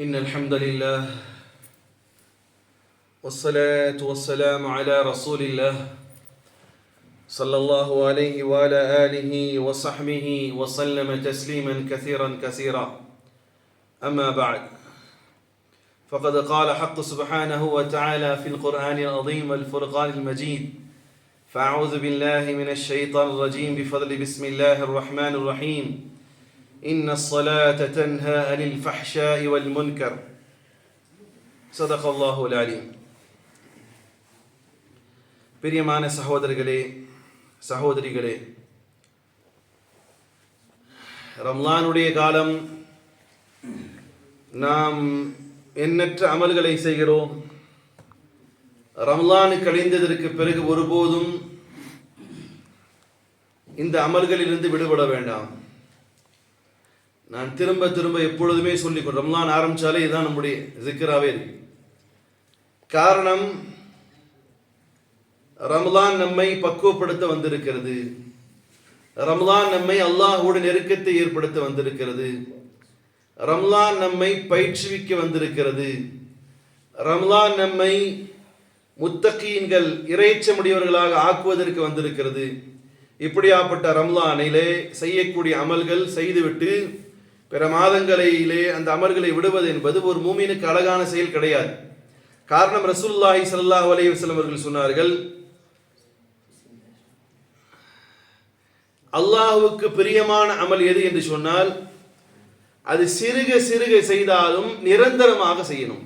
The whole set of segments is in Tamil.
إن الحمد لله والصلاة والسلام على رسول الله صلى الله عليه وعلى آله وصحبه وسلم تسليما كثيرا كثيرا. أما بعد فقد قال حق سبحانه وتعالى في القرآن العظيم والفرقان المجيد فأعوذ بالله من الشيطان الرجيم بفضل بسم الله الرحمن الرحيم. إن الصلاة تنهى عن الفحشاء والمنكر صدق الله العليم பிரியமான சகோதரர்களே சகோதரிகளே ரம்லானுடைய காலம் நாம் எண்ணற்ற அமல்களை செய்கிறோம் ரம்லான் கழிந்ததற்கு பிறகு ஒருபோதும் இந்த அமல்களிலிருந்து விடுபட வேண்டாம் நான் திரும்ப திரும்ப எப்பொழுதுமே சொல்லி ரம்லான் ஆரம்பிச்சாலே இதுதான் நம்முடைய ஜிக்கராகவே இருக்கு. காரணம் ரம்லான் நம்மை பக்குவப்படுத்த வந்திருக்கிறது. ரம்லான் நம்மை அல்லாஹோட நெருக்கத்தை ஏற்படுத்த வந்திருக்கிறது. ரம்லான் நம்மை பயிற்றுவிக்க வந்திருக்கிறது. ரம்லான் நம்மை முத்தகீன்கள் இறைச்சமுடையவர்களாக ஆக்குவதற்கு வந்திருக்கிறது. இப்படியாப்பட்ட ரம்லானிலே செய்யக்கூடிய அமல்கள் செய்துவிட்டு பிற மாதங்களிலே அந்த அமல்களை விடுவது என்பது ஒரு மூமினுக்கு அழகான செயல் கிடையாது. காரணம் ரசூல்லாஹி சல்லா அலி வஸல்லம் அவர்கள் சொன்னார்கள் அல்லாஹுவுக்கு பிரியமான அமல் எது? என்று சொன்னால் அது சிறுக சிறுக செய்தாலும் நிரந்தரமாக செய்யணும்.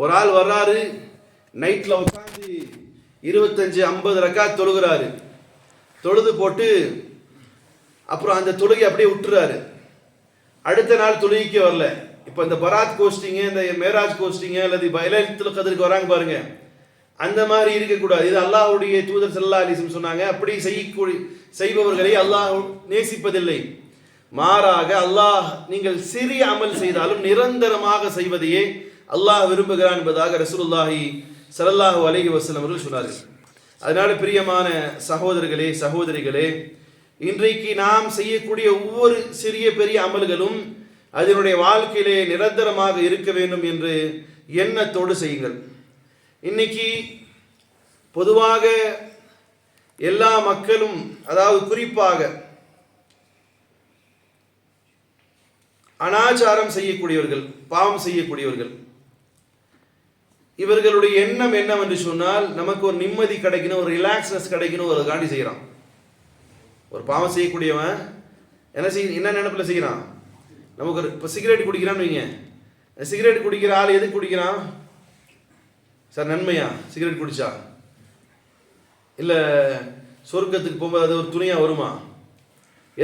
ஒரு ஆள் வர்றாரு நைட்டில் உட்காந்து இருபத்தஞ்சு ஐம்பது ரக்கா தொழுகிறாரு. தொழுது போட்டு அப்புறம் அந்த தொழுகை அப்படியே விட்டுறாரு. அடுத்த நாள் தொழுகைக்கு வரல. இப்போ இந்த பராத் கோஷ்டிங்க இந்த மேராஜ் கோஷ்டிங்க அல்லது பைலத்தில் கதிருக்கு வராங்க பாருங்க. அந்த மாதிரி இருக்கக்கூடாது. இது அல்லாஹுடைய தூதர் சல்லா அலிசம் சொன்னாங்க. அப்படி செய்யக்கூடிய செய்பவர்களை அல்லாஹ் நேசிப்பதில்லை. மாறாக அல்லாஹ் நீங்கள் சிறிய அமல் செய்தாலும் நிரந்தரமாக செய்வதையே அல்லாஹ் விரும்புகிறான் என்பதாக ரசூலுல்லாஹி சல்லல்லாஹு அலைஹி வசலம் அவர்கள் சொன்னார்கள். அதனால பிரியமான சகோதரர்களே சகோதரிகளே இன்றைக்கு நாம் செய்யக்கூடிய ஒவ்வொரு சிறிய பெரிய அமல்களும் அதனுடைய வாழ்க்கையிலே நிரந்தரமாக இருக்க வேண்டும் என்று எண்ணத்தோடு செய்யுங்கள். இன்னைக்கு பொதுவாக எல்லா மக்களும் அதாவது குறிப்பாக அனாச்சாரம் செய்யக்கூடியவர்கள் பாவம் செய்யக்கூடியவர்கள் இவர்களுடைய எண்ணம் என்னவென்று சொன்னால் நமக்கு ஒரு நிம்மதி கிடைக்கணும் ஒரு ரிலாக்ஸ்னஸ் கிடைக்கணும் ஒரு காண்டி செய்கிறான் ஒரு பாவம் செய்யக்கூடியவன் என்ன செய்ய என்ன நினைப்பில் செய்கிறான்? நமக்கு ஒரு இப்போ சிகரெட் குடிக்கிறான்னு வைங்க. சிகரெட் குடிக்கிற ஆள் எதுக்கு குடிக்கிறான்? சார் நன்மையா? சிகரெட் குடிச்சா? இல்லை சொர்க்கத்துக்கு போகும்போது அது ஒரு துணியாக வருமா?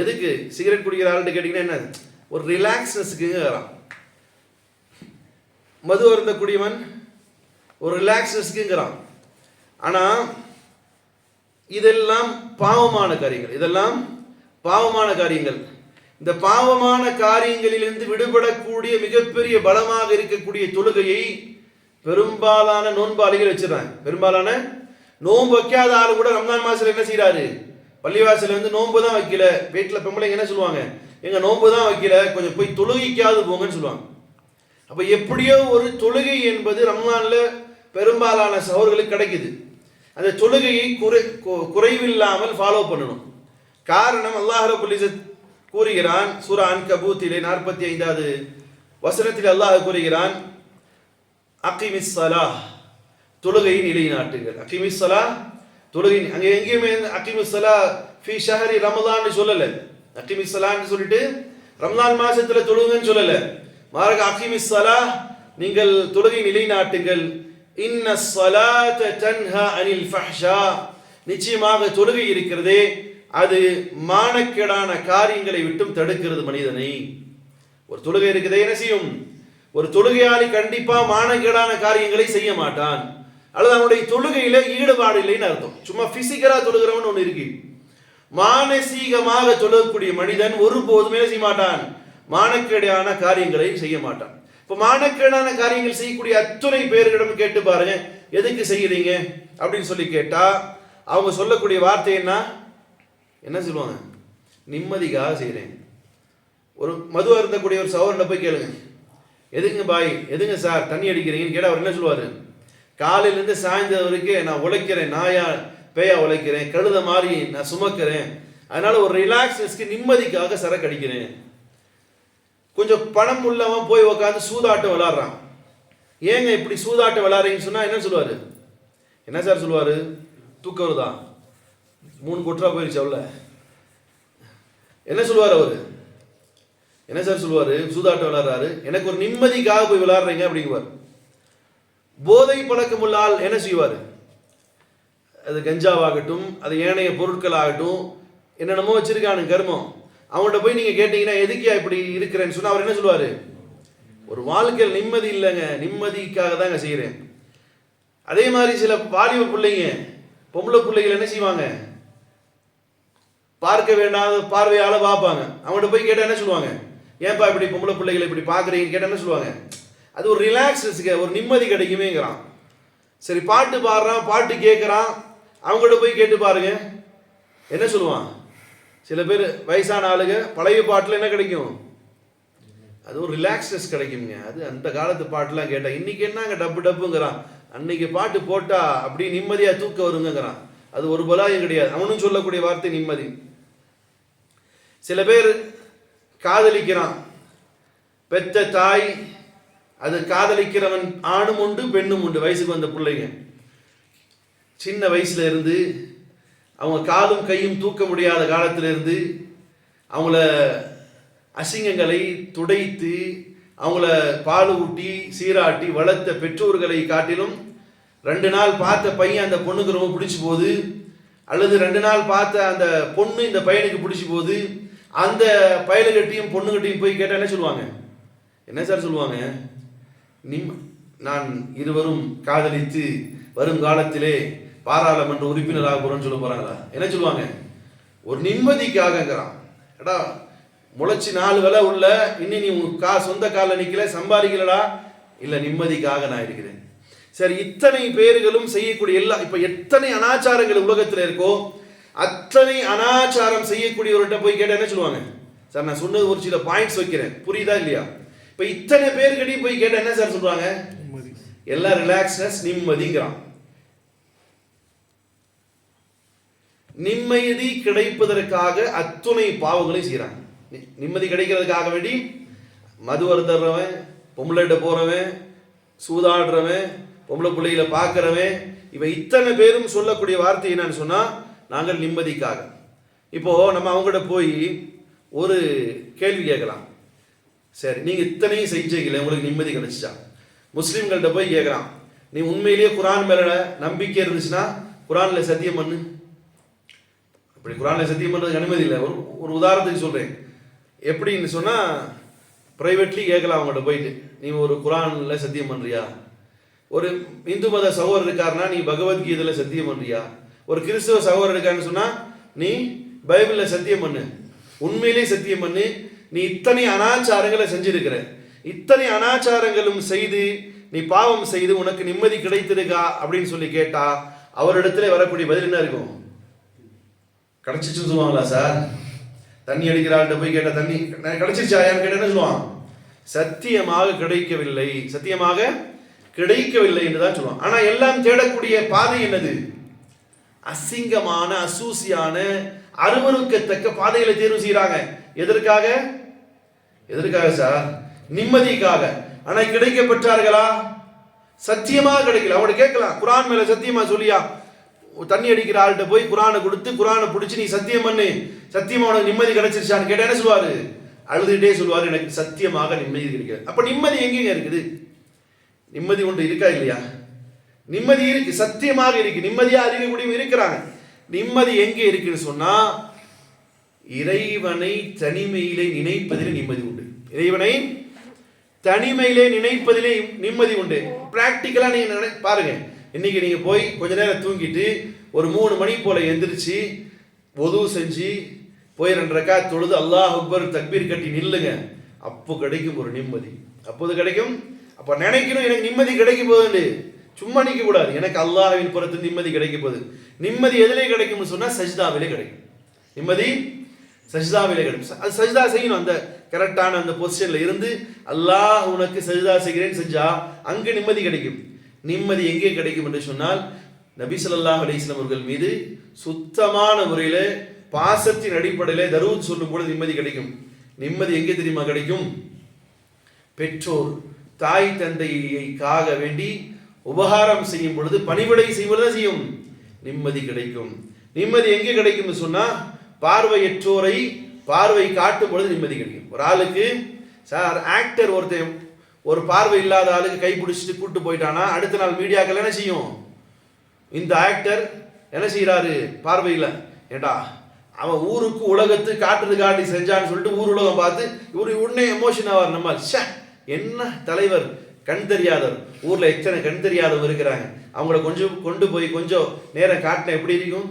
எதுக்கு? சிகரெட் குடிக்கிற ஆள்கிட்ட கேட்டிங்கன்னா என்ன ஒரு ரிலாக்ஸ்னஸ்க்குங்கிறான் மது அருந்தக்கூடியவன் ஒரு ரிலாக்ஸ்னஸ்க்குங்கிறான். ஆனால் இதெல்லாம் பாவமான காரியங்கள். இதெல்லாம் பாவமான காரியங்கள். இந்த பாவமான காரியங்களிலிருந்து விடுபடக்கூடிய மிகப்பெரிய பலமாக இருக்கக்கூடிய தொழுகையை பெரும்பாலான நோன்பாளிகள் வச்சிடறாங்க. பெரும்பாலான நோன்பு வைக்காத ஆள் கூட ரம்ஜான் மாசத்துல என்ன செய்யறாரு பள்ளிவாசல வந்து நோன்பு தான் வைக்கல. வீட்டில் பொம்பளைங்க என்ன சொல்லுவாங்க? எங்க நோன்பு தான் வைக்கல. கொஞ்சம் போய் தொழுகைக்காவது போங்கன்னு சொல்லுவாங்க. அப்ப எப்படியோ ஒரு தொழுகை என்பது ரம்ஜான்ல பெரும்பாலான சகோதரர்களுக்கு கிடைக்குது. அந்த தொழுகையை குறை குறைவில்லாமல் ஃபாலோ பண்ணணும். காரணம் அல்லாஹ் ரபுல் கூறுகிறான் சூரா அன் கபூத்திலே நாற்பத்தி ஐந்தாவது வசனத்தில் அல்லாஹ் கூறுகிறான் அகிமிஸ் சலா தொழுகையை நிலைநாட்டுங்கள். அகிமிஸ் சலா தொழுகை அங்கே எங்கேயுமே அகிமிஸ் சலா ஃபி ஷஹரி ரமலான்னு சொல்லலை. அகிமிஸ் சலான்னு சொல்லிட்டு ரம்லான் மாசத்துல தொழுகுங்கன்னு சொல்லலை. மாறக அகிமிஸ் சலா நீங்கள் தொழுகை நிலைநாட்டுங்கள். இன்ன ஸலாத தன்ஹா அனில் ஃபஹ்ஷா. நிச்சயமாக தொழுகை இருக்கிறதே அது மானக்கேடான காரியங்களை விட்டும் தடுக்கிறது மனிதனை. ஒரு தொழுகை இருக்குதே என்ன செய்யும்? ஒரு தொழுகையாளி கண்டிப்பா மானக்கேடான காரியங்களை செய்ய மாட்டான். அல்லது அவனுடைய தொழுகையில ஈடுபாடு இல்லைன்னு அர்த்தம். சும்மா பிசிக்கலா தொழுகிறவன் ஒன்று இருக்கு. மானசீகமாக தொழக்கூடிய மனிதன் ஒருபோதுமே செய்ய மாட்டான்? மானக்கேடான காரியங்களை செய்ய மாட்டான். இப்போ மானக்கேடான காரியங்கள் செய்யக்கூடிய அத்துணை பேர்களிடம் கேட்டு பாருங்க. எதுக்கு செய்யறீங்க? அப்படின்னு சொல்லி கேட்டா அவங்க சொல்லக்கூடிய வார்த்தை என்ன? என்ன சொல்லுவாங்க? நிம்மதிக்காக செய்கிறேன் ஒரு மது அருந்தக்கூடிய ஒரு சகோதரனை போய் கேளுங்க. எதுங்க பாய்? எதுங்க சார்? தண்ணி அடிக்கிறீங்கன்னு கேட்டால் அவர் என்ன சொல்லுவார்? காலையிலேருந்து சாயந்தரம் வரைக்கும் நான் உழைக்கிறேன். நாயா பேயா உழைக்கிறேன். கழுத மாதிரி நான் சுமக்கிறேன். அதனால ஒரு ரிலாக்ஸஸ்க்கு நிம்மதிக்காக சரக்கு அடிக்கிறேன். கொஞ்சம் பணம் உள்ளவன் போய் உட்காந்து சூதாட்டம் விளாட்றான். ஏங்க இப்படி சூதாட்டம் விளாட்றீங்கன்னு சொன்னால் என்ன சொல்லுவார்? என்ன சார் சொல்லுவார்? தூக்கம் தான் மூணு கொட்டுரா போயிடுச்சு அவ்வளோ என்ன சொல்லுவார் அவர்? என்ன சார் சொல்லுவார்? சூதாட்டம் விளாட்றாரு. எனக்கு ஒரு நிம்மதிக்காக போய் விளாட்றீங்க அப்படிங்குவார். போதை பழக்கம் உள்ள ஆள் என்ன செய்வார்? அது கஞ்சாவாகட்டும் அது ஏனைய பொருட்கள் ஆகட்டும் என்னென்னமோ வச்சிருக்கானு கர்மம். அவன்கிட்ட போய் நீங்கள் கேட்டிங்கன்னா எதுக்கியா இப்படி இருக்கிறேன்னு? சொன்னால் அவர் என்ன சொல்லுவார்? ஒரு வாழ்க்கையில் நிம்மதி இல்லைங்க. நிம்மதிக்காக தாங்க செய்கிறேன் அதே மாதிரி சில வாலிப பிள்ளைங்க பொம்பளை பிள்ளைகள் என்ன செய்வாங்க? பார்க்க வேண்டாத பார்வையால பார்ப்பாங்க. அவங்கள்ட்ட போய் கேட்டால் என்ன சொல்லுவாங்க? ஏன்பா இப்படி பொம்பளை பிள்ளைகளை இப்படி பார்க்குறீங்க கேட்டால் என்ன சொல்லுவாங்க? அது ஒரு ரிலாக்ஸஸ்க்கு ஒரு நிம்மதி கிடைக்குமேங்கிறான். சரி பாட்டு பாடுறான் பாட்டு கேட்குறான் அவங்கள்ட்ட போய் கேட்டு பாருங்க. என்ன சொல்லுவான்? சில பேர் வயசான ஆளுங்க பழைய பாட்டில் என்ன கிடைக்கும்? அது ஒரு ரிலாக்ஸஸ் கிடைக்குங்க அது அந்த காலத்து பாட்டுலாம் கேட்டால் இன்னைக்கு என்னங்க டப்பு டப்புங்கிறான். அன்னைக்கு பாட்டு போட்டா அப்படி நிம்மதியாக தூக்க வருங்கிறான் அது ஒரு பலாயம் கிடையாது. அவனும் சொல்லக்கூடிய வார்த்தை நிம்மதி. சில பேர் காதலிக்கிறான். பெத்த தாய் அது காதலிக்கிறவன் ஆணும் உண்டு பெண்ணும் உண்டு. வயசுக்கு வந்த பிள்ளைங்க. சின்ன வயசுல இருந்து அவங்க காலும் கையும் தூக்க முடியாத காலத்திலிருந்து அவங்கள அசிங்கங்களை துடைத்து அவங்கள பால் ஊட்டி சீராட்டி வளர்த்த பெற்றோர்களை காட்டிலும் ரெண்டு நாள் பார்த்த பையன் அந்த பொண்ணுக்கு ரொம்ப பிடிச்சி போகுது. அல்லது ரெண்டு நாள் பார்த்த அந்த பொண்ணு இந்த பையனுக்கு பிடிச்சி போகுது. அந்த பயலுகட்டையும் பொண்ணுகிட்டையும் போய் கேட்டால் என்ன சொல்லுவாங்க? என்ன சார் சொல்லுவாங்க? நிம் நான் இருவரும் காதலித்து வரும் காலத்திலே பாராளுமன்ற உறுப்பினராக போறோம்னு சொல்ல போறாங்களா? என்ன சொல்லுவாங்க? ஒரு நிம்மதிக்காகங்கிறான். எடா முளைச்சி நாலு வேலை உள்ள இன்னி நீ உன் கா சொந்த காலில் நிக்கல சம்பாதிக்கலடா. இல்ல நிம்மதிக்காக நான் இருக்கிறேன். சரி இத்தனை பேர்களும் செய்யக்கூடிய எல்லா இப்ப எத்தனை அனாச்சாரங்கள் உலகத்துல இருக்கோ அத்தனை அனாச்சாரம் செய்யக்கூடியவர்கிட்ட போய் கேட்டா என்ன சொல்லுவாங்க? சார் நான் சொன்னது ஒரு சில பாயிண்ட்ஸ் வைக்கிறேன். புரியுதா இல்லையா? இப்ப இத்தனை பேர்கிட்டையும் போய் கேட்டா என்ன சார் சொல்றாங்க? எல்லாம் ரிலாக்ஸ்னஸ் நிம்மதிங்கிறான். நிம்மதி கிடைப்பதற்காக அத்துணை பாவங்களை செய்கிறாங்க நிம்மதி கிடைக்கிறதுக்காக வேண்டி மது வருத்தர்றவன் பொம்பளைகிட்ட போறவன் சூதாடுறவன் பொம்பளை பிள்ளைகளை பார்க்கறவன் இவன் இத்தனை பேரும் சொல்லக்கூடிய வார்த்தை என்னன்னு சொன்னா நாங்கள் நிம்மதிக்காக. இப்போ நம்ம அவங்ககிட்ட போய் ஒரு கேள்வி கேட்கலாம். சரி நீங்க இத்தனையும் செஞ்சீங்களே உங்களுக்கு நிம்மதி கிடைச்சிச்சா? முஸ்லீம்கள்ட்ட போய் கேட்குறான் நீ உண்மையிலேயே குரான் மேல நம்பிக்கை இருந்துச்சுன்னா குரான்ல சத்தியம் பண்ணு. அப்படி குரானில் சத்தியம் பண்ணுறதுக்கு அனுமதி இல்லை. ஒரு ஒரு உதாரணத்துக்கு சொல்கிறேன் எப்படின்னு சொன்னால் ப்ரைவேட்லி கேட்கலாம் அவங்கள்ட்ட போயிட்டு. நீ ஒரு குரானில் சத்தியம் பண்ணுறியா ஒரு இந்து மத சகோதரர் இருக்காருன்னா நீ பகவத்கீதையில் சத்தியம் பண்ணுறியா ஒரு கிறிஸ்தவ சகோதரர் இருக்கான்னு சொன்னால் நீ பைபிளில் சத்தியம் பண்ணு. உண்மையிலே சத்தியம் பண்ணு. நீ இத்தனை அனாச்சாரங்களை செஞ்சிருக்கிற. இத்தனை அனாச்சாரங்களும் செய்து நீ பாவம் செய்து உனக்கு நிம்மதி கிடைத்திருக்கா அப்படின்னு சொல்லி கேட்டா அவரிடத்துல வரக்கூடிய பதில் என்ன இருக்கும்? கிடச்சிச்சுன்னு சொல்லுவாங்களா சார்? தண்ணி அடிக்கிற ஆள்கிட்ட போய் கேட்டால் தண்ணி கிடைச்சிருச்சா? யார் என்ன சொல்லுவான். சத்தியமாக கிடைக்கவில்லை. சத்தியமாக கிடைக்கவில்லை என்று தான் சொல்லுவான். ஆனால் எல்லாம் தேடக்கூடிய பாதை என்னது? அசிங்கமான அசூசியான அருவருக்கத்தக்க பாதைகளை தேர்வு செய்யறாங்க எதற்காக? எதற்காக சார்? நிம்மதிக்காக. ஆனா கிடைக்கப்பட்டார்களா? சத்தியமாக கிடைக்கல. அவங்கள்ட்ட கேட்கலாம். குரான் மேல சத்தியமா சொல்லியா? தண்ணி அடிக்கிற ஆள்கிட்ட போய் குரானை கொடுத்து குரானை பிடிச்சி நீ சத்தியம் பண்ணு. சத்தியமா உனக்கு நிம்மதி கிடைச்சிருச்சான்னு கேட்டா என்ன சொல்லுவாரு? அழுதுகிட்டே சொல்லுவார் எனக்கு சத்தியமாக நிம்மதி கிடைக்காது அப்ப நிம்மதி எங்கேங்க இருக்குது? நிம்மதி ஒன்று இருக்கா இல்லையா? நிம்மதி இருக்கு சத்தியமாக இருக்கு. நிம்மதியா அறியக்கூடியவங்க இருக்கிறாங்க. நிம்மதி எங்கே இருக்குன்னு சொன்னா இறைவனை தனிமையிலே நினைப்பதிலே நிம்மதி உண்டு. இறைவனை தனிமையிலே நினைப்பதிலே நிம்மதி உண்டு. பிராக்டிக்கலா நீங்க நினை பாருங்க. இன்னைக்கு நீங்கள் போய் கொஞ்ச நேரம் தூங்கிட்டு ஒரு மூணு மணி போல் எந்திரிச்சு உதவு செஞ்சு போய் ரெண்டு ரக்கா தொழுது அல்லாஹ் அக்பர் தக்பீர் கட்டி நில்லுங்க. அப்போ கிடைக்கும் ஒரு நிம்மதி. அப்போது கிடைக்கும். அப்போ நினைக்கணும் எனக்கு நிம்மதி கிடைக்க போகுது சும்மா நிற்க கூடாது. எனக்கு அல்லாஹ்வின் புறத்து நிம்மதி கிடைக்க போகுது. நிம்மதி எதிலே கிடைக்கும்னு சொன்னால் சஜிதாவிலே கிடைக்கும். நிம்மதி சஜிதாவிலே கிடைக்கும். அது சஜிதா செய்யணும். அந்த கரெக்டான அந்த பொசிஷனில் இருந்து அல்லாஹ் உனக்கு சஜிதா செய்கிறேன்னு செஞ்சா அங்கே நிம்மதி கிடைக்கும். நிம்மதி எங்கே கிடைக்கும் என்று சொன்னால் நபி சொல்லாஹ் அலிஸ்லாம் அவர்கள் மீது சுத்தமான முறையில் பாசத்தின் அடிப்படையில் தருவது சொல்லும் பொழுது நிம்மதி கிடைக்கும். நிம்மதி எங்கே தெரியுமா கிடைக்கும்? பெற்றோர் தாய் தந்தையைக்காக வேண்டி உபகாரம் செய்யும் பொழுது பணிவிடை செய்வது செய்யும். நிம்மதி கிடைக்கும். நிம்மதி எங்கே கிடைக்கும்னு சொன்னா பார்வையற்றோரை பார்வை காட்டும் பொழுது நிம்மதி கிடைக்கும். ஒரு ஆளுக்கு சார் ஆக்டர் ஒருத்தன் ஒரு பார்வை இல்லாத ஆளுக்கு கை பிடிச்சிட்டு கூட்டு போயிட்டானா அடுத்த நாள் மீடியாக்கள் என்ன செய்யும்? இந்த ஆக்டர் என்ன செய்கிறாரு பார்வையில். ஏண்டா அவன் ஊருக்கு உலகத்து காட்டுறது காட்டி செஞ்சான்னு சொல்லிட்டு ஊர் உலகம் பார்த்து இவரு உடனே எமோஷன் ஆவார். நம்ம ச்சே என்ன தலைவர்? கண் தெரியாதவர். ஊரில் எத்தனை கண் தெரியாதவர் இருக்கிறாங்க. அவங்கள கொஞ்சம் கொண்டு போய் கொஞ்சம் நேரம் காட்டின எப்படி இருக்கும்?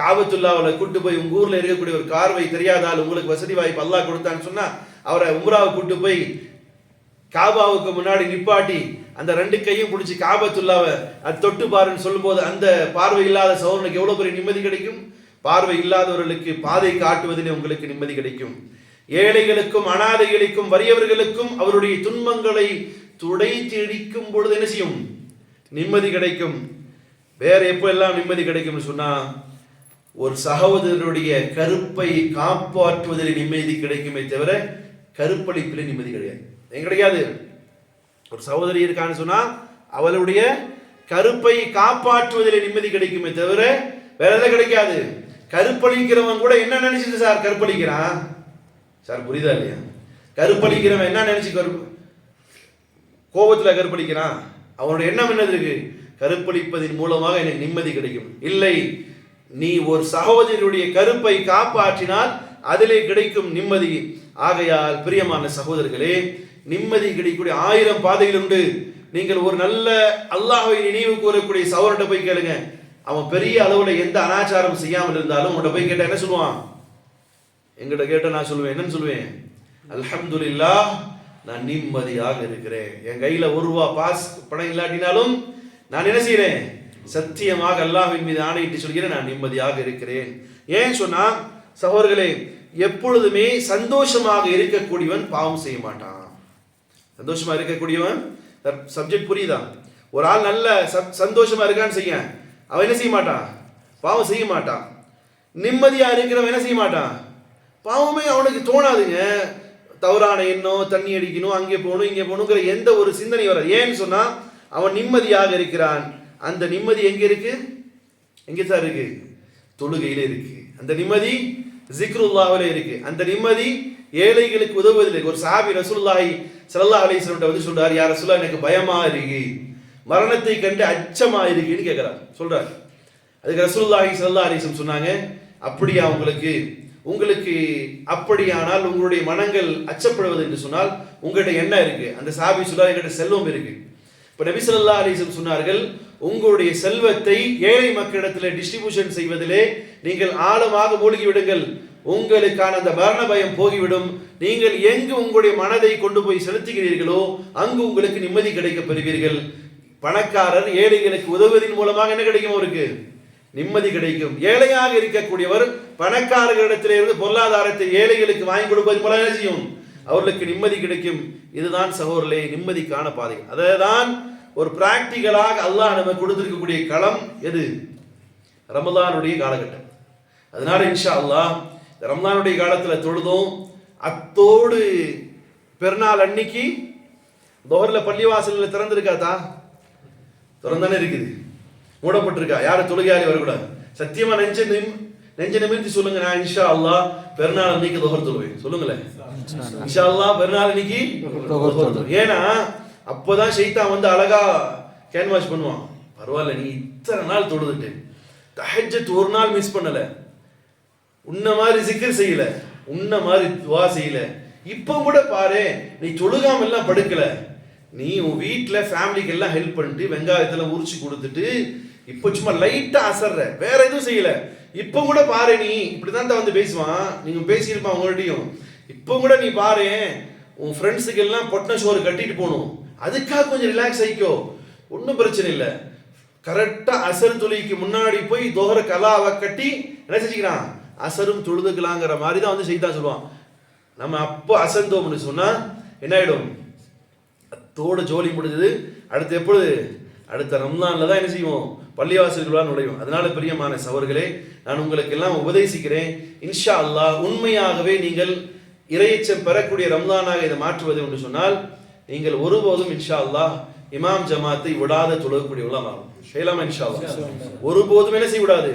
காபத்துல்லாவில் கூட்டு போய் உங்கள் ஊரில் இருக்கக்கூடிய ஒரு கார்வை தெரியாத ஆள் உங்களுக்கு வசதி வாய்ப்பு அல்லா கொடுத்தான்னு சொன்னால் அவரை உம்ராவை கூட்டு போய் காபாவுக்கு முன்னாடி நிப்பாட்டி அந்த ரெண்டு கையும் பிடிச்சி காபத்துல்லாவை அது தொட்டு பாருன்னு சொல்லும்போது அந்த பார்வை இல்லாத சௌரனுக்கு எவ்வளவு பெரிய நிம்மதி கிடைக்கும்? பார்வை இல்லாதவர்களுக்கு பாதை காட்டுவதிலே உங்களுக்கு நிம்மதி கிடைக்கும். ஏழைகளுக்கும் அனாதைகளுக்கும் வறியவர்களுக்கும் அவருடைய துன்பங்களை துடைத்திடிக்கும் பொழுது என்ன செய்யும்? நிம்மதி கிடைக்கும். வேற எப்போ எல்லாம் நிம்மதி கிடைக்கும்னு சொன்னா ஒரு சகோதரருடைய கருப்பை காப்பாற்றுவதில் நிம்மதி கிடைக்குமே தவிர கருப்பளிப்பில் நிம்மதி கிடையாது. ஏன் கிடைக்காது? ஒரு சகோதரி இருக்கான்னு சொன்னா அவளுடைய கருப்பை காப்பாற்றுவதில் நிம்மதி கிடைக்குமே தவிர வேற எதுவும் கிடைக்காது? கருப்பளிக்கிறவன் கூட என்ன நினைச்சிட்டு சார் கருப்பளிக்கிறான்? சார் புரியுதா இல்லையா? கருப்பளிக்கிறவன் என்ன நினைச்சு கருப்பு கோபத்துல கருப்பளிக்கிறான்? அவனுடைய எண்ணம் என்னது இருக்கு? கருப்பளிப்பதின் மூலமாக எனக்கு நிம்மதி கிடைக்கும். இல்லை நீ ஒரு சகோதரியுடைய கருப்பை காப்பாற்றினால் அதிலே கிடைக்கும் நிம்மதி. ஆகையால் பிரியமான சகோதரர்களே நிம்மதி கிடைக்கக்கூடிய ஆயிரம் பாதைகள் உண்டு. நீங்கள் ஒரு நல்ல அல்லாஹை நினைவு கூறக்கூடிய சகோதரட்ட போய் கேளுங்க. அவன் பெரிய அளவுல எந்த அனாச்சாரம் செய்யாமல் இருந்தாலும் உன்கிட்ட போய் கேட்டா என்ன சொல்லுவான்? எங்கிட்ட கேட்ட நான் சொல்லுவேன். என்னன்னு சொல்லுவேன்? அல்ஹம்துலில்லாஹ் நான் நிம்மதியாக இருக்கிறேன். என் கையில ஒரு ரூபா பாஸ் பணம் இல்லாட்டினாலும் நான் என்ன செய்கிறேன் சத்தியமாக அல்லாஹ்வின் மீது ஆணையிட்டு சொல்கிறேன் நான் நிம்மதியாக இருக்கிறேன். ஏன் சொன்னா சகோதரர்களே எப்பொழுதுமே சந்தோஷமாக இருக்கக்கூடியவன் பாவம் செய்ய மாட்டான். சந்தோஷமா இருக்கக்கூடியவன் சப்ஜெக்ட் புரியுதா? ஒரு ஆள் நல்ல சந்தோஷமா இருக்கான்னு செய்ய அவன் என்ன செய்ய மாட்டான்? பாவம் செய்ய மாட்டான். நிம்மதியா இருக்கிறவன் என்ன செய்ய மாட்டான்? பாவமே அவனுக்கு தோணாதுங்க. தவறான எண்ணம் தண்ணி அடிக்கணும் அங்கே போகணும் இங்கே போகணுங்கிற எந்த ஒரு சிந்தனை வராது. ஏன்னு சொன்னா அவன் நிம்மதியாக இருக்கிறான். அந்த நிம்மதி எங்க இருக்கு? எங்க சார் இருக்கு? தொழுகையில இருக்கு. அந்த நிம்மதி ஜிக்ருல்லாவில் இருக்கு. அந்த நிம்மதி ஏழைகளுக்கு உதவுவதில்லை. ஒரு சாபி ரசூல்லாஹி சல்லா அலைஹி வஸல்லம் வந்து சொல்றாரு யார் ரசூல்லா எனக்கு பயமா இருக்கு. மரணத்தை கண்டு அச்சமா இருக்குன்னு கேட்கிறார் சொல்றாரு. அதுக்கு ரசூல்லாஹி சல்லா அலைஹி சொன்னாங்க அப்படியா உங்களுக்கு? உங்களுக்கு அப்படியானால் உங்களுடைய மனங்கள் அச்சப்படுவது என்று சொன்னால் உங்கள்கிட்ட என்ன இருக்கு? அந்த சாபி சொல்றார் எங்கிட்ட செல்வம் இருக்கு. இப்ப நபி சொல்லா அலிசம் சொன்னார்கள் உங்களுடைய செல்வத்தை ஏழை மக்களிடத்தில் டிஸ்ட்ரிபியூஷன் செய்வதிலே நீங்கள் ஆழமாக மூழ்கிவிடுங்கள். உங்களுக்கான அந்த மரண பயம் போகிவிடும். நீங்கள் எங்கு உங்களுடைய மனதை கொண்டு போய் செலுத்துகிறீர்களோ அங்கு உங்களுக்கு நிம்மதி கிடைக்க பெறுவீர்கள். பணக்காரர் ஏழைகளுக்கு உதவுவதன் மூலமாக என்ன கிடைக்கும் அவருக்கு? நிம்மதி கிடைக்கும். ஏழையாக இருக்கக்கூடியவர் பணக்காரர்களிடத்திலிருந்து பொருளாதாரத்தை ஏழைகளுக்கு வாங்கி கொடுப்பது மூலம் என்ன செய்யும்? அவர்களுக்கு நிம்மதி கிடைக்கும். இதுதான் சகோதரர்களே நிம்மதிக்கான பாதை. அதை தான் ஒரு பிராக்டிக்கலாக அல்லாஹ் நமக்கு கொடுத்திருக்கக்கூடிய களம் எது? ரமலானுடைய காலகட்டம். அதனால இன்ஷா அல்லாஹ் இந்த ரமலானுடைய காலத்துல தொழுதோம். அத்தோடு பெருநாள் அன்னைக்கு தோர்ல பள்ளிவாசல்ல திறந்திருக்காதா திறந்தானே இருக்குது. மூடப்பட்டிருக்கா? யாரும் தொழுகையாளி வரக்கூடாது. சத்தியமா நெஞ்ச நிம் நெஞ்ச நிமிர்த்தி சொல்லுங்க. நான் இன்ஷா அல்லாஹ் பெருநாள் அன்னைக்கு தொகர் தொழுவேன். சொல்லுங்களேன். இன்ஷா அல்லாஹ் பெருநாள் அன்னைக்கு தொஹர் அப்போ தான் அப்போதான் ஷைத்தான் வந்து அழகா கேன்வாஷ் பண்ணுவான். பரவாயில்ல நீ இத்தனை நாள் தொழுதுட்டு. தஹஜத் ஒரு நாள் மிஸ் பண்ணல. உன்ன மாதிரி சிக்கர் செய்யல. உன்ன மாதிரி துவா செய்யல. இப்போ கூட பாரு நீ தொழுகாம எல்லாம் படுக்கல. நீ உன் வீட்டில் ஃபேமிலிக்கு எல்லாம் ஹெல்ப் பண்ணிட்டு வெங்காயத்துல உரிச்சு கொடுத்துட்டு இப்போ சும்மா லைட்டா அசர்ற. வேற எதுவும் செய்யல. இப்போ கூட பாரு நீ இப்படிதான் தான் வந்து பேசுவான். நீங்க பேசியிருப்பான் உங்கள்கிட்டயும். இப்போ கூட நீ பாரு உன் ஃப்ரெண்ட்ஸுக்கு எல்லாம் பொட்டன சோறு கட்டிட்டு போகணும். அதுக்காக கொஞ்சம் ரிலாக்ஸ் ஆகிக்கோ ஒன்றும் பிரச்சனை இல்லை. கரெக்டாக அசர் துளிக்கு முன்னாடி போய் தோஹர கலாவை கட்டி என்ன செஞ்சுக்கிறான்? அசரும் தொழுதுக்கலாங்கிற மாதிரி தான் வந்து செய்தான் சொல்லுவான். நம்ம அப்போ அசந்தோம்னு சொன்னால் என்ன ஆகிடும் அத்தோட ஜோலி முடிஞ்சது. அடுத்து எப்பொழுது? அடுத்த ரம்லான்ல தான் என்ன செய்வோம்? பள்ளிவாசல்களாக நுழையும். அதனால பிரியமான சவர்களே நான் உங்களுக்கு எல்லாம் உபதேசிக்கிறேன். இன்ஷா அல்லாஹ் உண்மையாகவே நீங்கள் இறையச்சம் பெறக்கூடிய ரம்லானாக இதை மாற்றுவது என்று சொன்னால் நீங்கள் ஒருபோதும் இன்ஷா அல்லாஹ் இமாம் ஜமாத்தை விடாத தொழக்கூடிய உள்ளமாகும் செய்யலாமா இன்ஷா அல்லாஹ் ஒருபோதும் என்ன செய்ய விடாது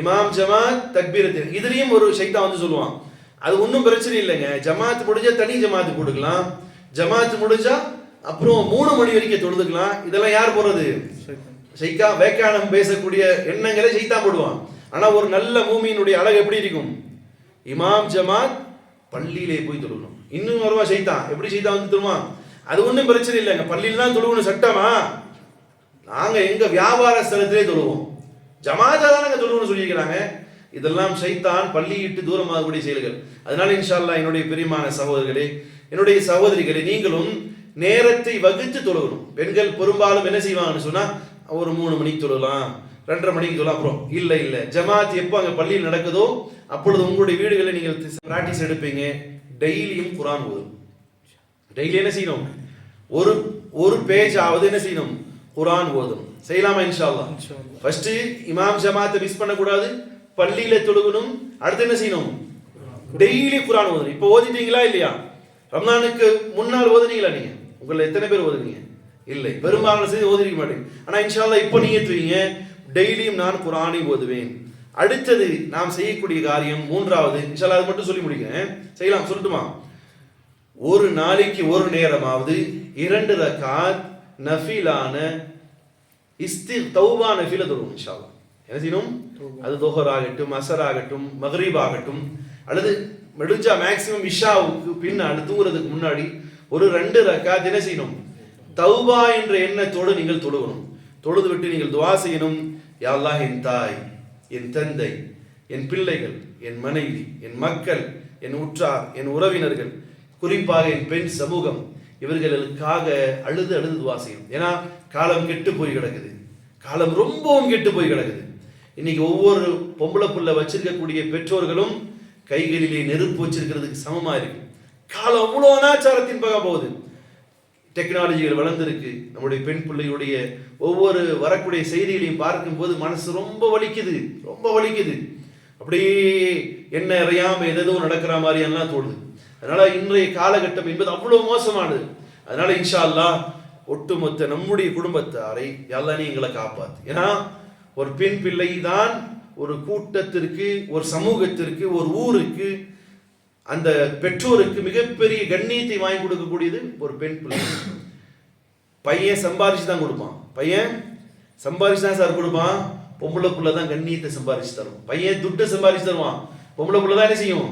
இமாம் ஜமாத் தக்பீரத்தில் இதுலயும் ஒரு சைத்தான் வந்து சொல்லுவான். அது ஒன்றும் பிரச்சனை இல்லைங்க. ஜமாத் முடிஞ்சா தனி ஜமாத்து கொடுக்கலாம் ஜமாத் முடிஞ்சா அப்புறம் மூணு மணி வரைக்கும் தொழுதுக்கலாம். இதெல்லாம் யார் போறது சைக்கா வேக்கானம் பேசக்கூடிய எண்ணங்களை சைத்தான் போடுவான். ஆனா ஒரு நல்ல மூமியினுடைய அழகு எப்படி இருக்கும்? இமாம் ஜமாத் பள்ளியிலே போய் தொழுகணும். இன்னும் வருவா சைத்தான் எப்படி சைத்தான் வந்து தொழுவான்? அது ஒன்றும் பிரச்சனை இல்லைங்க பள்ளியில் தான் தொழுகணும் சட்டமா? நாங்கள் எங்கள் வியாபார ஸ்தலத்திலே தொழுவோம். ஜமாத்தா தானங்க தொழுகணும்னு சொல்லியிருக்கிறாங்க. இதெல்லாம் சைத்தான் பள்ளியிட்டு தூரமாகக்கூடிய செயல்கள். அதனால இன்ஷால்லா என்னுடைய பிரியமான சகோதரர்களே என்னுடைய சகோதரிகளே நீங்களும் நேரத்தை வகுத்து தொழுகணும். பெண்கள் பெரும்பாலும் என்ன செய்வாங்கன்னு சொன்னால் ஒரு மூணு மணிக்கு தொழலாம் ரெண்டரை மணிக்கு தொழலாம் அப்புறம் இல்லை இல்லை. ஜமாத் எப்போ அங்கே பள்ளியில் நடக்குதோ அப்பொழுது உங்களுடைய வீடுகளில் நீங்கள் ப்ராக்டிஸ் எடுப்பீங்க. டெய்லியும் குரான் ஓதும். டெய்லி என்ன செய்யணும்? ஒரு ஒரு பேஜ் ஆவது என்ன செய்யணும்? குரான் ஓதணும். செய்யலாமா இன்ஷா அல்லாஹ் ஃபர்ஸ்ட் இமாம் ஜமாத்தை மிஸ் பண்ணக்கூடாது. பள்ளியில தொழுகணும். அடுத்து என்ன செய்யணும்? டெய்லி குரான் ஓதணும். இப்போ ஓதிட்டீங்களா இல்லையா? ரம்ஜானுக்கு முன்னால் ஓதுனீங்களா நீங்க? உங்களை எத்தனை பேர் ஓதுனீங்க? இல்லை. பெரும்பாலான செய்தி ஓதிருக்க மாட்டீங்க ஆனா இன்ஷா அல்லாஹ் இப்போ நீங்க தூவீங்க டெய்லியும் நான் குரானை ஓதுவேன். அடுத்தது நாம் செய்யக்கூடிய காரியம் மூன்றாவது. இன்ஷா அல்லாஹ் அது மட்டும் சொல்லி முடிக்கிறேன். செய்யலாம். சொல்லட்டுமா? ஒரு நாளைக்கு ஒரு நேரமாவது இரண்டு ரகாத் நஃபிலான இஸ்தி தௌபா நஃபில தொழுவும் இன்ஷா அல்லாஹ். என்ன செய்யணும்? அது தொஹர் ஆகட்டும் அசர் ஆகட்டும் மக்ரீப் ஆகட்டும் அல்லது மெடிஞ்சா மேக்சிமம் இஷாவுக்கு பின்னாடி தூங்குறதுக்கு முன்னாடி ஒரு ரெண்டு ரக்காத் என்ன செய்யணும்? தௌபா என்ற எண்ணத்தோடு நீங்கள் தொழுகணும். தொழுது விட்டு நீங்கள் துவா செய்யணும். யா அல்லாஹ் என் தாய் என் தந்தை என் பிள்ளைகள் என் மனைவி என் மக்கள் என் உற்றார் என் உறவினர்கள் குறிப்பாக என் பெண் சமூகம் இவர்களுக்காக அழுது அழுது துவா செய்யணும் ஏன்னா காலம் கெட்டு போய் கிடக்குது. காலம் ரொம்பவும் கெட்டு போய் கிடக்குது. இன்னைக்கு ஒவ்வொரு பொம்பளை புள்ள வச்சிருக்கக்கூடிய பெற்றோர்களும் கைகளிலே நெருப்பு வச்சிருக்கிறதுக்கு சமமா இருக்கு. காலம் அவ்வளோ அனாச்சாரத்தின் பக போகுது. டெக்னாலஜிகள் வளர்ந்துருக்கு. நம்முடைய பெண் பிள்ளையுடைய ஒவ்வொரு வரக்கூடிய செய்திகளையும் பார்க்கும்போது மனசு ரொம்ப வலிக்குது. ரொம்ப வலிக்குது. அப்படியே என்ன அறியாமல் எதோ நடக்கிற மாதிரியெல்லாம் தோணுது. அதனால இன்றைய காலகட்டம் என்பது அவ்வளவு மோசமானது. அதனால இன்ஷா அல்லாஹ் ஒட்டுமொத்த நம்முடைய குடும்பத்தாரை எல்லாம் நீ எங்களை காப்பாத்து. ஏன்னா ஒரு பெண் பிள்ளை தான் ஒரு கூட்டத்திற்கு ஒரு சமூகத்திற்கு ஒரு ஊருக்கு அந்த பெற்றோருக்கு மிகப்பெரிய கண்ணியத்தை வாங்கி கொடுக்கக்கூடியது ஒரு பெண் பிள்ளை. பையன் சம்பாரிச்சு தான் கொடுப்பான். பையன் சம்பாரிச்சு தான் சார் கொடுப்பான். பொம்பளை புள்ள தான் கண்ணியத்தை சம்பாரிச்சு தருவான் பையன் துட்டை சம்பாரிச்சு தருவான். பொம்பளை புள்ள தான் என்ன செய்யும்?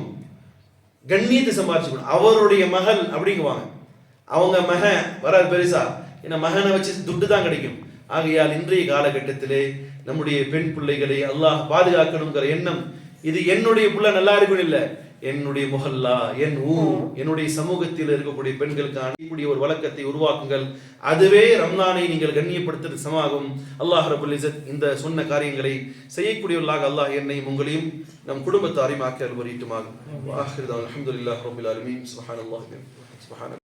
கண்ணியத்தை சம்பாரிச்சு அவருடைய மகள் அப்படிங்குவாங்க. அவங்க மகன் வராது பெருசா. ஏன்னா மகனை வச்சு துட்டு தான் கிடைக்கும். ஆகையால் இன்றைய காலகட்டத்திலே நம்முடைய பெண் பிள்ளைகளை அல்லாஹ் பாதுகாக்கணுங்கிற எண்ணம். இது என்னுடைய பிள்ளை நல்லா இருக்கணும் இல்லை. என்னுடைய முகல்லா என் ஊர் என்னுடைய சமூகத்தில் இருக்கக்கூடிய பெண்களுக்கு அணியக்கூடிய ஒரு வழக்கத்தை உருவாக்குங்கள். அதுவே ரம்லானை நீங்கள் கண்ணியப்படுத்துறது சமாகும் அல்லாஹ் ரபுல் இந்த சொன்ன காரியங்களை செய்யக்கூடியவர்களாக அல்லாஹ் என்னையும் உங்களையும் நம் குடும்பத்தாரையும் ஆக்கல் வரீட்டுமாகும் அல்ஹம்துலில்லாஹ் ரபில் ஆலமீன். சுப்ஹானல்லாஹ். சுப்ஹான